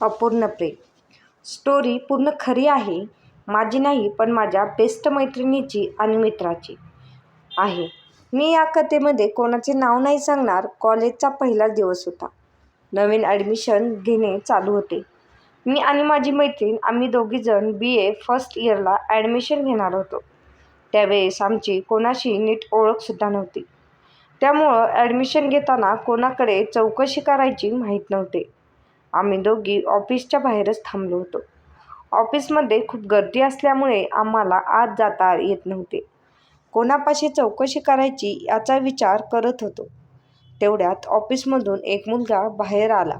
अपूर्ण प्रेम. स्टोरी पूर्ण खरी आहे माझी नाही पण माझ्या बेस्ट मैत्रिणीची आणि मित्राची आहे. मी या कथेमध्ये कोणाचे नाव नाही सांगणार कॉलेजचा पहिलाच दिवस होता. नवीन ॲडमिशन घेणे चालू होते. मी आणि माझी मैत्रीण आम्ही दोघीजण बी ए फर्स्ट इयरला ॲडमिशन घेणार होतो. त्यावेळेस आमची कोणाशी नीट ओळखसुद्धा नव्हती. त्यामुळं ॲडमिशन घेताना कोणाकडे चौकशी करायची माहीत नव्हते. आम्ही दोघी ऑफिसच्या बाहेरच थांबलो होतो. ऑफिसमध्ये खूप गर्दी असल्यामुळे आम्हाला आत जाता येत नव्हते. कोणापाशी चौकशी करायची याचा विचार करत होतो. तेवढ्यात ऑफिसमधून एक मुलगा बाहेर आला.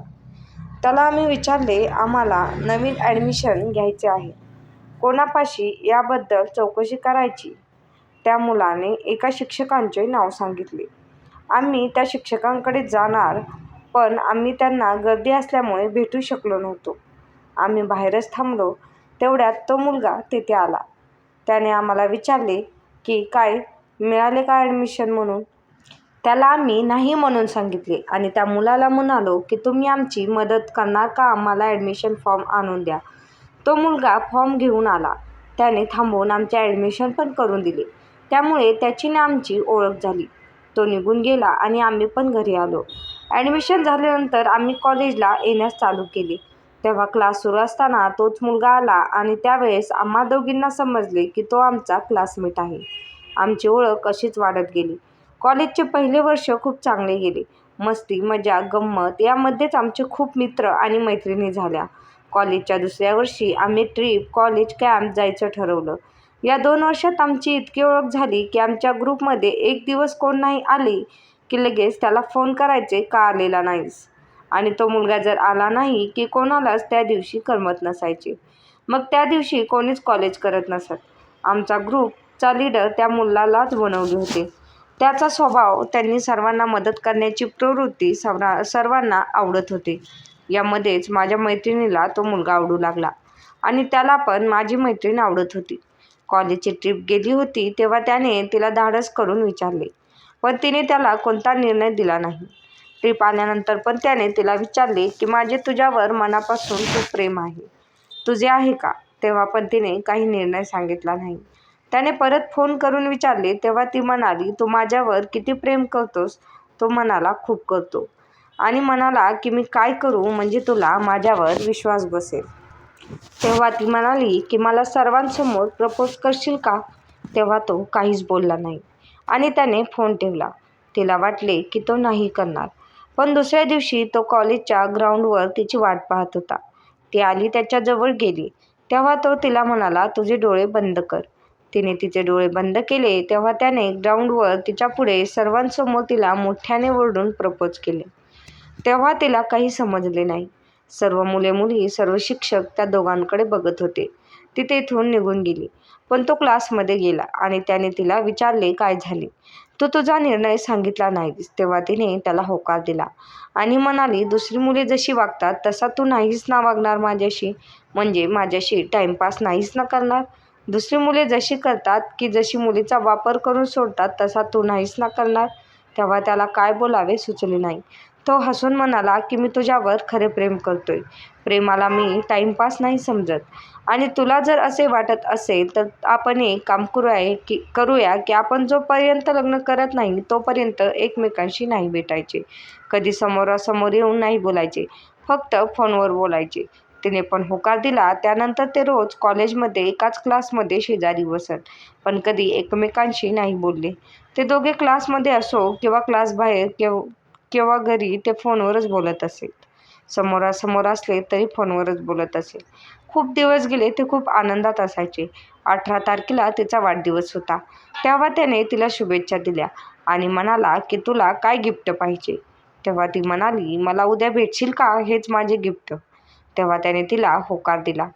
त्याला आम्ही विचारले आम्हाला नवीन ॲडमिशन घ्यायचे आहे. कोणापाशी याबद्दल चौकशी करायची? त्या मुलाने एका शिक्षकांचे नाव सांगितले. आम्ही त्या शिक्षकांकडे जाणार पण आम्ही त्यांना गर्दी असल्यामुळे भेटू शकलो नव्हतो. आम्ही बाहेरच थांबलो. तेवढ्यात तो मुलगा तेथे आला. त्याने आम्हाला विचारले की काय? मिळाले का ॲडमिशन म्हणून? त्याला आम्ही नाही म्हणून सांगितले आणि त्या मुलाला म्हणालो की तुम्ही आमची मदत करणार का? आम्हाला ॲडमिशन फॉर्म आणून द्या. तो मुलगा फॉर्म घेऊन आला. त्याने थांबवून आमचे ॲडमिशन पण करून दिले. त्यामुळे त्याची ना आमची ओळख झाली. तो निघून गेला आणि आम्ही पण घरी आलो. ॲडमिशन झाल्यानंतर आम्ही कॉलेजला येण्यास चालू केले. तेव्हा क्लास सुरू असताना तोच मुलगा आला आणि त्यावेळेस आम्हा दोघींना समजले की तो आमचा क्लासमेट आहे. आमची ओळख अशीच वाढत गेली. कॉलेजचे पहिले वर्ष खूप चांगले गेले. मस्ती मजा गंमत यामध्येच आमचे खूप मित्र आणि मैत्रिणी झाल्या. कॉलेजच्या दुसऱ्या वर्षी आम्ही ट्रिप कॉलेज कॅम्प जायचं ठरवलं. या दोन वर्षात आमची इतकी ओळख झाली की आमच्या ग्रुपमध्ये एक दिवस कोण नाही आले की लगेच त्याला फोन करायचे का आलेला नाहीस? आणि तो मुलगा जर आला नाही की कोणालाच त्या दिवशी करमत नसायचे. मग त्या दिवशी कोणीच कॉलेज करत नसत. आमचा ग्रुपचा लीडर त्या मुलालाच बनवले होते. त्याचा स्वभाव त्यांनी सर्वांना मदत करण्याची प्रवृत्ती सर्वा सर्वांना आवडत होती. यामध्येच माझ्या मैत्रिणीला तो मुलगा आवडू लागला. आणि त्याला पण माझी मैत्रीण आवडत होती. कॉलेजची ट्रिप गेली होती तेव्हा त्याने तिला धाडस करून विचारले. पण तिने त्याला कोणता निर्णय दिला नाही. ट्रिप आल्यानंतर पण त्याने तिला विचारले की माझे तुझ्यावर मनापासून खूप प्रेम आहे. तुझे आहे का? तेव्हा पण तिने काही निर्णय सांगितला नाही. त्याने परत फोन करून विचारले तेव्हा ती म्हणाली तू माझ्यावर किती प्रेम करतोस? तो मनाला खूप करतो. आणि म्हणाला की मी काय करू म्हणजे तुला माझ्यावर विश्वास बसेल. तेव्हा ती म्हणाली की मला सर्वांसमोर प्रपोज करशील का? तेव्हा तो काहीच बोलला नाही. आणि त्याने फोन ठेवला. तिला वाटले की तो नाही करणार. पण दुसऱ्या दिवशी तो कॉलेजच्या ग्राउंडवर तिची वाट पाहत होता. ती आली त्याच्याजवळ गेली. तेव्हा तो तिला म्हणाला तुझे डोळे बंद कर. तिने तिचे डोळे बंद केले तेव्हा त्याने ग्राउंडवर तिच्यापुढे सर्वांसमोर तिला मोठ्याने ओरडून प्रपोज केले. तेव्हा तिला काही समजले नाही. सर्व मुले मुली सर्व शिक्षक त्या दोघांकडे बघत होते. ती तेथून निघून गेली. पण तो क्लासमध्ये गेला आणि त्याने तिला विचारले काय झाले? तू तुझा निर्णय सांगितला नाहीस तेव्हा तिने त्याला होकार दिला आणि म्हणाली दुसरी मुले जशी वागतात तसा तू नाहीच ना वागणार माझ्याशी. म्हणजे माझ्याशी टाईमपास नाहीच ना करणार. दुसरी मुले जशी करतात की जशी मुलीचा वापर करून सोडतात तसा तू नाहीच ना करणार. तेव्हा त्याला काय बोलावे सुचले नाही. तो हसून म्हणाला की मी तुझ्यावर खरे प्रेम करतोय. प्रेमाला मी टाईमपास नाही समजत. आणि तुला जर असे वाटत असेल तर आपण एक काम करूया की करूया की आपण जोपर्यंत लग्न करत नाही तोपर्यंत एकमेकांशी नाही भेटायचे. कधी समोरासमोर येऊन नाही बोलायचे. फक्त फोनवर बोलायचे. तिने पण होकार दिला. त्यानंतर ते रोज कॉलेजमध्ये एकाच क्लासमध्ये शेजारी बसत. पण कधी एकमेकांशी नाही बोलले. ते दोघे क्लासमध्ये असो किंवा क्लास बाहेर किंवा किंवा घरी ते फोनवरच बोलत असेल. समोरासमोर असले तरी फोनवरच बोलत असेल. खूप दिवस गेले ते खूप आनंदात असायचे. अठरा तारखेला तिचा वाढदिवस होता. तेव्हा त्याने तिला शुभेच्छा दिल्या आणि म्हणाला की तुला काय गिफ्ट पाहिजे? तेव्हा ती म्हणाली मला उद्या भेटशील का? हेच माझे गिफ्ट. तेव्हा त्याने तिला होकार दिला.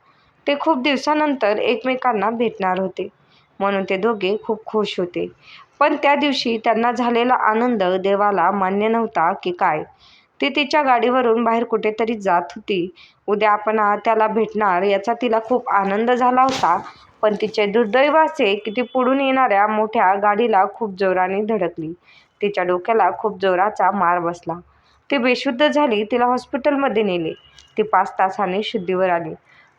ते खूप दिवसानंतर एकमेकांना भेटणार होते. म्हणून ते दोघे खूप खुश होते. पण त्या दिवशी त्यांना झालेला आनंद देवाला मान्य नव्हता की काय. ती तिच्या गाडीवरून बाहेर कुठेतरी जात होती. उद्या आपण त्याला भेटणार याचा तिला खूप आनंद झाला होता. पण तिचे दुर्दैवाचे की ती पुढून येणाऱ्या मोठ्या गाडीला खूप जोराने धडकली. तिच्या डोक्याला खूप जोराचा मार बसला. ती बेशुद्ध झाली तिला हॉस्पिटलमध्ये नेले. ती पाच तासाने शुद्धीवर आली.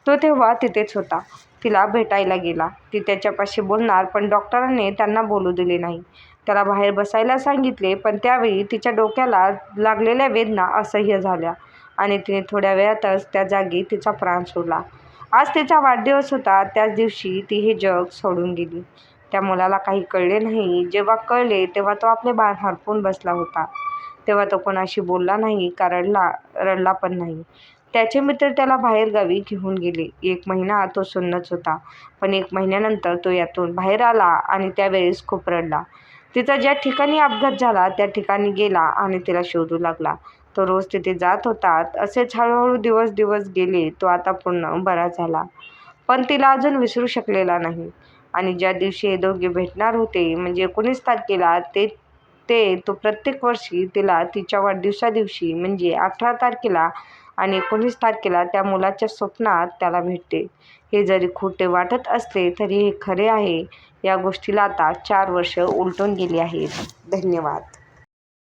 तो तेव्हा तिथेच होता. तिला भेटायला गेला. ती त्याच्यापाशी बोलणार पण डॉक्टरांनी त्यांना बोलू दिले नाही. त्याला बाहेर बसायला सांगितले पण त्यावेळी तिच्या डोक्याला लागलेल्या वेदना असह्य झाल्या आणि तिने थोड्या वेळातच त्या जागी तिचा प्राण सोडला. आज तिचा वाढदिवस होता. त्याच दिवशी ती हे जग सोडून गेली. त्या मुलाला काही कळले नाही. जेव्हा कळले तेव्हा तो आपले बाळ हरपून बसला होता. तेव्हा तो कोणाशी बोलला नाही का रडला रडला पण नाही. त्याचे मित्र त्याला बाहेरगावी घेऊन गेले. एक महिना तो सुन्नच होता. पण एक महिन्यानंतर तो यातून बाहेर आला आणि त्यावेळेस खूप रडला. तिचा ज्या ठिकाणी अपघात झाला त्या ठिकाणी गेला आणि तिला शोधू लागला. तो रोज तिथे जात होता. असेच हळूहळू दिवस दिवस गेले. तो आता पूर्ण बरा झाला. पण तिला अजून विसरू शकलेला नाही. आणि ज्या दिवशी हे दोघे भेटणार होते म्हणजे एकोणीस तारखेला ते ते तो प्रत्येक वर्षी तिला तिच्या वाढदिवसादिवशी म्हणजे अठरा तारखेला आणि एकोणीस तारखेला त्या मुलाच्या स्वप्नात त्याला भेटते. हे जरी खोटे वाटत असले तरी हे खरे आहे. या गोष्टीला आता चार वर्ष उलटून गेली आहेत. धन्यवाद.